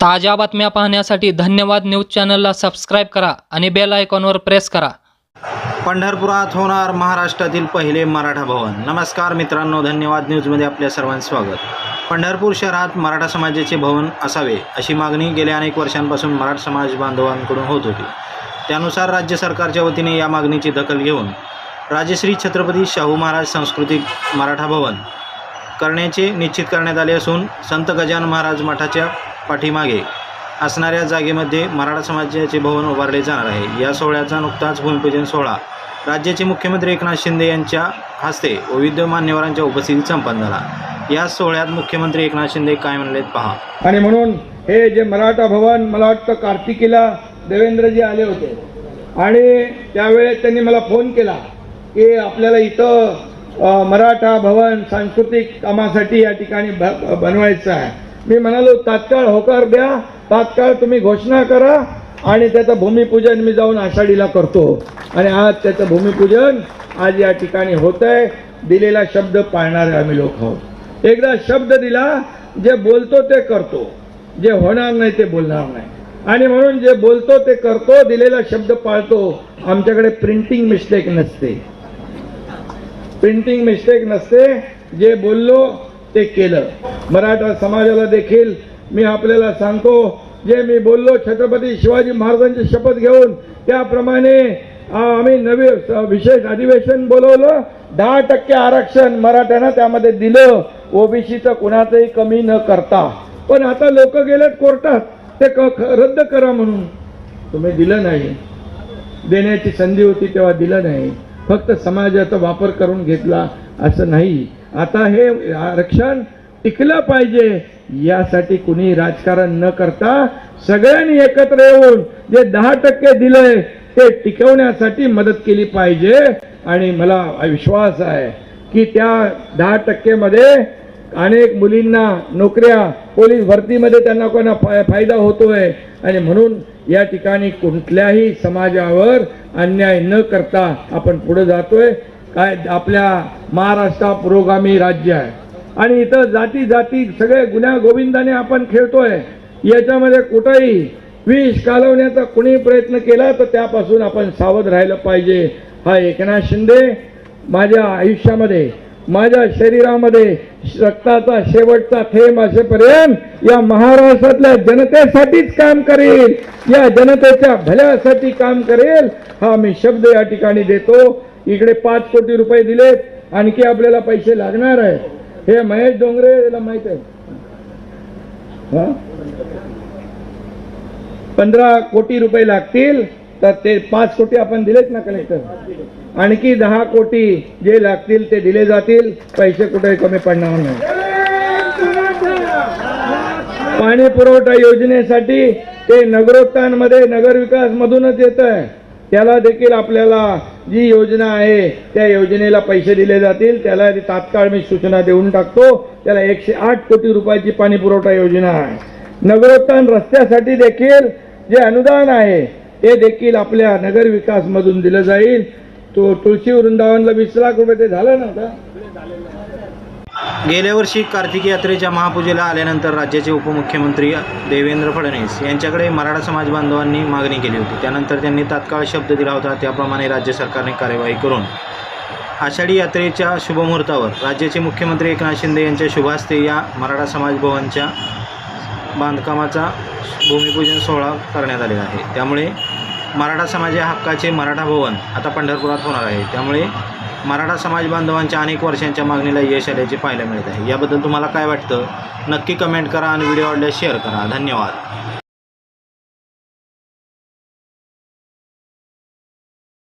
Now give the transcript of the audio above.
ताज्या बातम्या पाहण्यासाठी धन्यवाद न्यूज चॅनलला सबस्क्राईब करा आणि बेल आयकॉनवर प्रेस करा. पंढरपुरात होणार महाराष्ट्रातील पहिले मराठा भवन. नमस्कार मित्रांनो धन्यवाद न्यूजमध्ये आपल्या सर्वांचं स्वागत. पंढरपूर शहरात मराठा समाजाचे भवन असावे अशी मागणी गेल्या अनेक वर्षांपासून मराठा समाज बांधवांकडून होत होती. त्यानुसार राज्य सरकारच्या वतीने या मागणीची दखल घेऊन राजश्री छत्रपती शाहू महाराज सांस्कृतिक मराठा भवन करण्याचे निश्चित करण्यात आले असून संत गजान महाराज मठाच्या पाठीमागे असणाऱ्या जागेमध्ये मराठा समाजाचे भवन उभारले जाणार आहे. या सोहळ्याचा नुकताच भूमिपूजन सोहळा. राज्याचे मुख्यमंत्री एकनाथ शिंदे यांच्या हस्ते विविध मान्यवरांच्या उपस्थितीत संपन्न झाला. या सोहळ्यात मुख्यमंत्री एकनाथ शिंदे काय म्हणलेत पहा. आणि म्हणून हे जे मराठा भवन मला वाटतं कार्तिकीला देवेंद्रजी आले होते. आणि त्यावेळेस त्यांनी मला फोन केला की आपल्याला इथं मराठा भवन सांस्कृतिक कामासाठी या ठिकाणी ब बनवायचं आहे. मी म्हणालो तात्काळ होकार द्या तात्काळ तुम्ही घोषणा करा आणि त्याचं भूमिपूजन मी जाऊन आषाढीला करतो. आणि आज त्याचं भूमिपूजन आज या ठिकाणी होत आहे दिलेला शब्द पाळणारे आम्ही लोक आहोत. एकदा शब्द दिला जे बोलतो ते करतो. जे होणार नाही ते बोलणार नाही. आणि म्हणून जे बोलतो ते करतो दिलेला शब्द पाळतो आमच्याकडे प्रिंटिंग मिस्टेक नसते. प्रिंटिंग मिस्टेक नसते. जे बोललो ते केलं. मराठा समाजाला देखील मी आपल्याला सांगतो जे मी बोललो छत्रपती शिवाजी महाराजांची शपथ घेऊन त्याप्रमाणे आम्ही नवे विशेष अधिवेशन बोलवलं दहा टक्के आरक्षण मराठ्यांना त्यामध्ये दिलं. ओबीसीचं कुणाचंही कमी न करता. पण आता लोक गेलेत कोर्टात ते क- ख- रद्द करा म्हणून. तुम्ही दिलं नाही. देण्याची संधी होती तेव्हा दिलं नाही. फक्त समाजाचा वापर करून घेतला असं नाही. आता हे आरक्षण टिकलं पाहिजे. यासाठी कुणी राजकारण न करता सगळ्यांनी एकत्र येऊन जे दहा टक्के दिलंय ते टिकवण्यासाठी मदत केली पाहिजे. आणि मला विश्वास आहे की त्या दहा टक्केमध्ये अनेक मुलींना नोकऱ्या पोलीस भरतीमध्ये त्यांना कोणा फा- फायदा होतोय. आणि म्हणून या ठिकाणी कुठल्याही समाजावर अन्याय न करता आपण पुढे जातोय. काय आपल्या महाराष्ट्र पुरोगामी राज्य आहे. आणि इथं जाती जाती सगळे गुन्हा गोविंदाने आपण खेळतोय. याच्यामध्ये कुठंही विष कालवण्याचा कुणी प्रयत्न केला तर त्यापासून आपण सावध राहिलं पाहिजे. हा एकनाथ शिंदे माझ्या आयुष्यामध्ये माझ्या शरीरामध्ये रक्ताचा शेवटचा थेंब असेपर्यंत या महाराष्ट्रातल्या जनतेसाठीच काम करेल. या जनतेच्या भल्यासाठी काम करेल. हा मी शब्द या ठिकाणी देतो. इकडे पाच कोटी रुपये दिलेत. आणखी आपल्याला पैसे लागणार आहेत. हे महेश डोंगरे याला माहीत आहे. हा? पंधरा कोटी रुपये लागतील तर ते पाच कोटी आपण दिलेत ना कलेक्टर? आणखी दहा कोटी जे लागतील ते दिले जातील. पैसे कुठे कमी पडणार नाही. पाणी पुरवठा योजनेसाठी ते नगरोत्थानमध्ये नगर विकास मधूनच येत आहे त्याला देखील आपल्याला जी योजना आहे त्या योजनेला पैसे दिले जातील. त्याला तात्काळ मी सूचना देऊन टाकतो. त्याला एकशे आठ कोटी रुपयाची पाणी पुरवठा योजना आहे. नगरोत्थान रस्त्यासाठी देखील जे अनुदान आहे ते देखील आपल्या नगर विकासमधून दिलं जाईल. तो तुळशी वृंदावनला वीस लाख रुपये ते झालं ना आता? गेल्या वर्षी कार्तिकी यात्रेच्या महापूजेला आल्यानंतर राज्याचे उपमुख्यमंत्री देवेंद्र फडणवीस यांच्याकडे मराठा समाज बांधवांनी मागणी केली होती. त्यानंतर त्यांनी तात्काळ शब्द दिला होता. त्याप्रमाणे राज्य सरकारने कार्यवाही करून आषाढी यात्रेच्या शुभमुहूर्तावर राज्याचे मुख्यमंत्री एकनाथ शिंदे यांच्या शुभास्ते या मराठा समाज भवनच्या बांधकामाचा भूमिपूजन सोहळा करण्यात आलेला आहे. त्यामुळे मराठा समाज या हक्काचे मराठा भवन आता पंढरपुरात होणार आहे. त्यामुळे मराठा समाज बांधवांच्या अनेक वर्षांच्या मागणीला यश आल्याचे पाहायला मिळत आहे. याबद्दल तुम्हाला काय वाटतं? नक्की कमेंट करा आणि व्हिडिओ आवडल्यास शेअर करा. धन्यवाद.